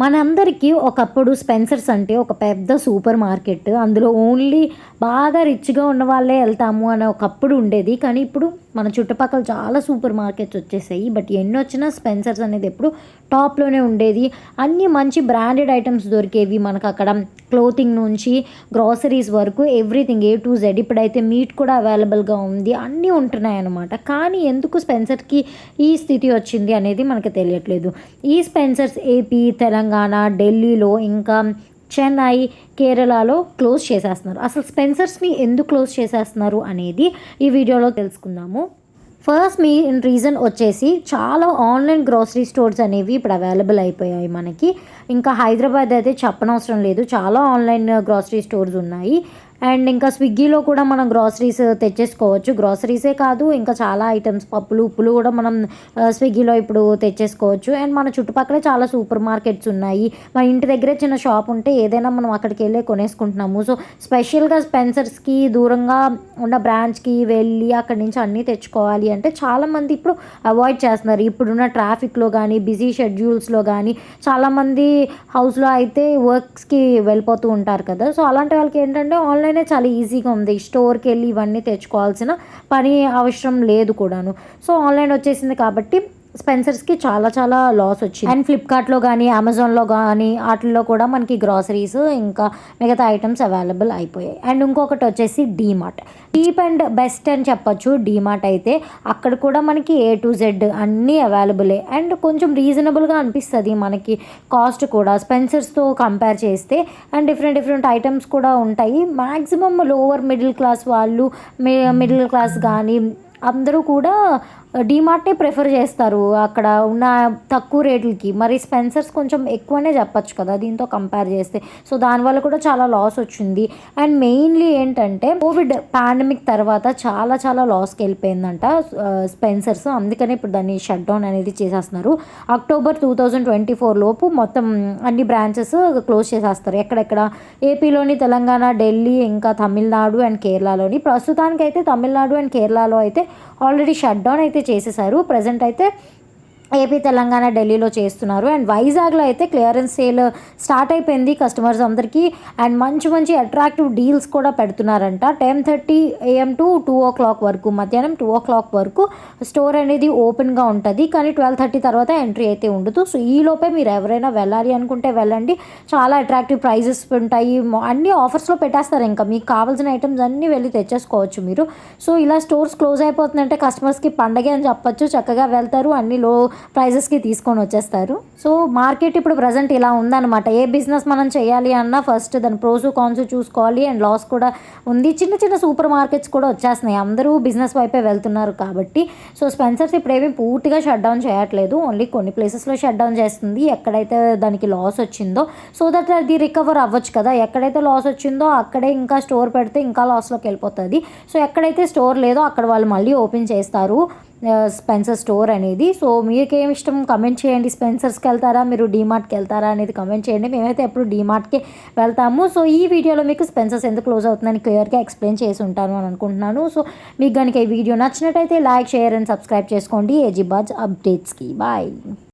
మనందరికీ ఒకప్పుడు స్పెన్సర్స్ అంటే ఒక పెద్ద సూపర్ మార్కెట్. అందులో ఓన్లీ బాగా రిచ్గా ఉన్న వాళ్ళే వెళ్తాము అని ఒకప్పుడు ఉండేది. కానీ ఇప్పుడు మన చుట్టుపక్కల చాలా సూపర్ మార్కెట్స్ వచ్చేసాయి. బట్ ఎన్ని వచ్చినా స్పెన్సర్స్ అనేది ఎప్పుడు టాప్లోనే ఉండేది. అన్ని మంచి బ్రాండెడ్ ఐటమ్స్ దొరికేవి మనకు అక్కడ. క్లోతింగ్ నుంచి గ్రాసరీస్ వరకు ఎవ్రీథింగ్ ఏ టు జెడ్ ఇప్పుడైతే మీట్ కూడా అవైలబుల్గా ఉంది. అన్నీ ఉంటున్నాయి అనమాట కానీ ఎందుకు స్పెన్సర్కి ఈ స్థితి వచ్చింది అనేది మనకు తెలియట్లేదు. ఈ స్పెన్సర్స్ ఏపీ తెలంగాణ ఢిల్లీలో ఇంకా చెన్నై కేరళలో క్లోజ్ చేసేస్తున్నారు. అసలు స్పెన్సర్స్ని ఎందుకు క్లోజ్ చేసేస్తున్నారు అనేది ఈ వీడియోలో తెలుసుకుందాము. ఫస్ట్ మీ రీజన్ వచ్చేసి చాలా ఆన్లైన్ గ్రోసరీ స్టోర్స్ అనేవి ఇప్పుడు అవైలబుల్ అయిపోయాయి మనకి. ఇంకా హైదరాబాద్ అయితే చెప్పనవసరం లేదు. చాలా ఆన్లైన్ గ్రాసరీ స్టోర్స్ ఉన్నాయి. అండ్ ఇంకా స్విగ్గీలో కూడా మనం గ్రాసరీస్ uh, తెచ్చేసుకోవచ్చు. గ్రాసరీసే కాదు ఇంకా చాలా ఐటమ్స్ పప్పులు ఉప్పులు కూడా మనం uh, స్విగ్గీలో ఇప్పుడు తెచ్చేసుకోవచ్చు. అండ్ మన చుట్టుపక్కల చాలా సూపర్ మార్కెట్స్ ఉన్నాయి. మన ఇంటి దగ్గరే చిన్న షాప్ ఉంటే ఏదైనా మనం అక్కడికి వెళ్ళి కొనేసుకుంటున్నాము. సో స్పెషల్గా స్పెన్సర్స్కి దూరంగా ఉన్న బ్రాంచ్కి వెళ్ళి అక్కడి నుంచి అన్నీ తెచ్చుకోవాలి అంటే చాలామంది ఇప్పుడు అవాయిడ్ చేస్తున్నారు. ఇప్పుడున్న ట్రాఫిక్లో కానీ బిజీ షెడ్యూల్స్లో కానీ చాలామంది హౌస్లో అయితే వర్క్స్కి వెళ్ళిపోతూ ఉంటారు కదా. సో అలాంటి వాళ్ళకి ఏంటంటే ఆన్లైన్ ఆన్లైనే చాలా ఈజీగా ఉంది. స్టోర్కి వెళ్ళి ఇవన్నీ తెచ్చుకోవాల్సిన పని అవసరం లేదు కూడాను. సో ఆన్లైన్ వచ్చేసింది కాబట్టి స్పెన్సర్స్కి చాలా చాలా లాస్ వచ్చింది. అండ్ ఫ్లిప్కార్ట్లో కానీ అమెజాన్లో కానీ వాటిల్లో కూడా మనకి గ్రాసరీస్ ఇంకా మిగతా ఐటమ్స్ అవైలబుల్ అయిపోయాయి. అండ్ ఇంకొకటి వచ్చేసి డీమార్ట్ చీప్ అండ్ బెస్ట్ అని చెప్పొచ్చు. డీమార్ట్ అయితే అక్కడ కూడా మనకి ఏ టు జెడ్ అన్నీ అవైలబులే అండ్ కొంచెం రీజనబుల్గా అనిపిస్తుంది మనకి కాస్ట్ కూడా. స్పెన్సర్స్తో కంపేర్ చేస్తే అండ్ డిఫరెంట్ డిఫరెంట్ ఐటమ్స్ కూడా ఉంటాయి. మ్యాక్సిమం లోవర్ మిడిల్ క్లాస్ వాళ్ళు మిడిల్ క్లాస్ కానీ అందరూ కూడా డీమార్ట్నే ప్రిఫర్ చేస్తారు? అక్కడ ఉన్న తక్కువ రేట్లకి. మరి స్పెన్సర్స్ కొంచెం ఎక్కువనే చెప్పచ్చు కదా దీంతో కంపేర్ చేస్తే. సో దానివల్ల కూడా చాలా లాస్ వచ్చింది. అండ్ మెయిన్లీ ఏంటంటే కోవిడ్ పాండమిక్ తర్వాత చాలా చాలా లాస్కి వెళ్ళిపోయిందంట స్పెన్సర్స్ అందుకనే ఇప్పుడు దాన్ని షట్ డౌన్ అనేది చేసేస్తున్నారు. October two thousand twenty four లోపు మొత్తం అన్ని బ్రాంచెస్ క్లోజ్ చేసేస్తారు. ఎక్కడెక్కడ? ఏపీలోని తెలంగాణ ఢిల్లీ ఇంకా తమిళనాడు అండ్ కేరళలోని. ప్రస్తుతానికైతే తమిళనాడు అండ్ కేరళలో అయితే ఆల్రెడీ షట్ డౌన్ అయితే చేసేసారు. ప్రజెంట్ అయితే ఏపీ తెలంగాణ ఢిల్లీలో చేస్తున్నారు. అండ్ వైజాగ్లో అయితే క్లియరెన్స్ సేల్ స్టార్ట్ అయిపోయింది కస్టమర్స్ అందరికీ. అండ్ మంచి మంచి అట్రాక్టివ్ డీల్స్ కూడా పెడుతున్నారంట. Ten thirty AM to two o'clock వరకు మధ్యాహ్నం టూ ఓ క్లాక్ వరకు స్టోర్ అనేది ఓపెన్గా ఉంటుంది. కానీ ట్వెల్వ్ థర్టీ తర్వాత ఎంట్రీ అయితే ఉండదు. సో ఈ లోపే మీరు ఎవరైనా వెళ్ళాలి అనుకుంటే వెళ్ళండి. చాలా అట్రాక్టివ్ ప్రైజెస్ ఉంటాయి. అన్ని ఆఫర్స్లో పెట్టేస్తారు ఇంకా. మీకు కావాల్సిన ఐటమ్స్ అన్నీ వెళ్ళి తెచ్చేసుకోవచ్చు మీరు. సో ఇలా స్టోర్స్ క్లోజ్ అయిపోతుందంటే కస్టమర్స్కి పండగే అని చెప్పచ్చు. చక్కగా వెళ్తారు. అన్ని లో ప్రైజెస్కి తీసుకొని వచ్చేస్తారు. సో మార్కెట్ ఇప్పుడు ప్రజెంట్ ఇలా ఉందన్నమాట. ఏ బిజినెస్ మనం చేయాలి అన్నా ఫస్ట్ దాని ప్రోసు కాన్స్ చూసుకోవాలి. అండ్ లాస్ కూడా ఉంది. చిన్న చిన్న సూపర్ మార్కెట్స్ కూడా వచ్చేస్తున్నాయి. అందరూ బిజినెస్ వైపే వెళ్తున్నారు కాబట్టి. సో స్పెన్సర్స్ ఇప్పుడు ఏమీ పూర్తిగా షట్ డౌన్ చేయట్లేదు. ఓన్లీ కొన్ని ప్లేసెస్లో షట్ డౌన్ చేస్తుంది. ఎక్కడైతే దానికి లాస్ వచ్చిందో. సో దట్ అది రికవర్ అవ్వచ్చు కదా. ఎక్కడైతే లాస్ వచ్చిందో అక్కడే ఇంకా స్టోర్ పెడితే ఇంకా లాస్లోకి వెళ్ళిపోతుంది. సో ఎక్కడైతే స్టోర్ లేదో అక్కడ వాళ్ళు మళ్ళీ ఓపెన్ చేస్తారు. స్పెన్సర్ స్టోర్ అనేది. సో మీకేమి ఇష్టం? కమెంట్ చేయండి. స్పెన్సర్స్కి వెళ్తారా? మీరు డీమార్ట్కి వెళ్తారా? అనేది కమెంట్ చేయండి. మేమైతే ఎప్పుడు డీమార్ట్కి వెళ్తాము. సో ఈ వీడియోలో మీకు స్పెన్సర్స్ ఎందుకు క్లోజ్ అవుతుందని క్లియర్గా ఎక్స్ప్లెయిన్ చేసి ఉంటాను అని అనుకుంటున్నాను. సో మీకు కనుక ఈ వీడియో నచ్చినట్టయితే లైక్ షేర్ అండ్ సబ్స్క్రైబ్ చేసుకోండి. ఏజీబాజ్ అప్డేట్స్కి. బాయ్.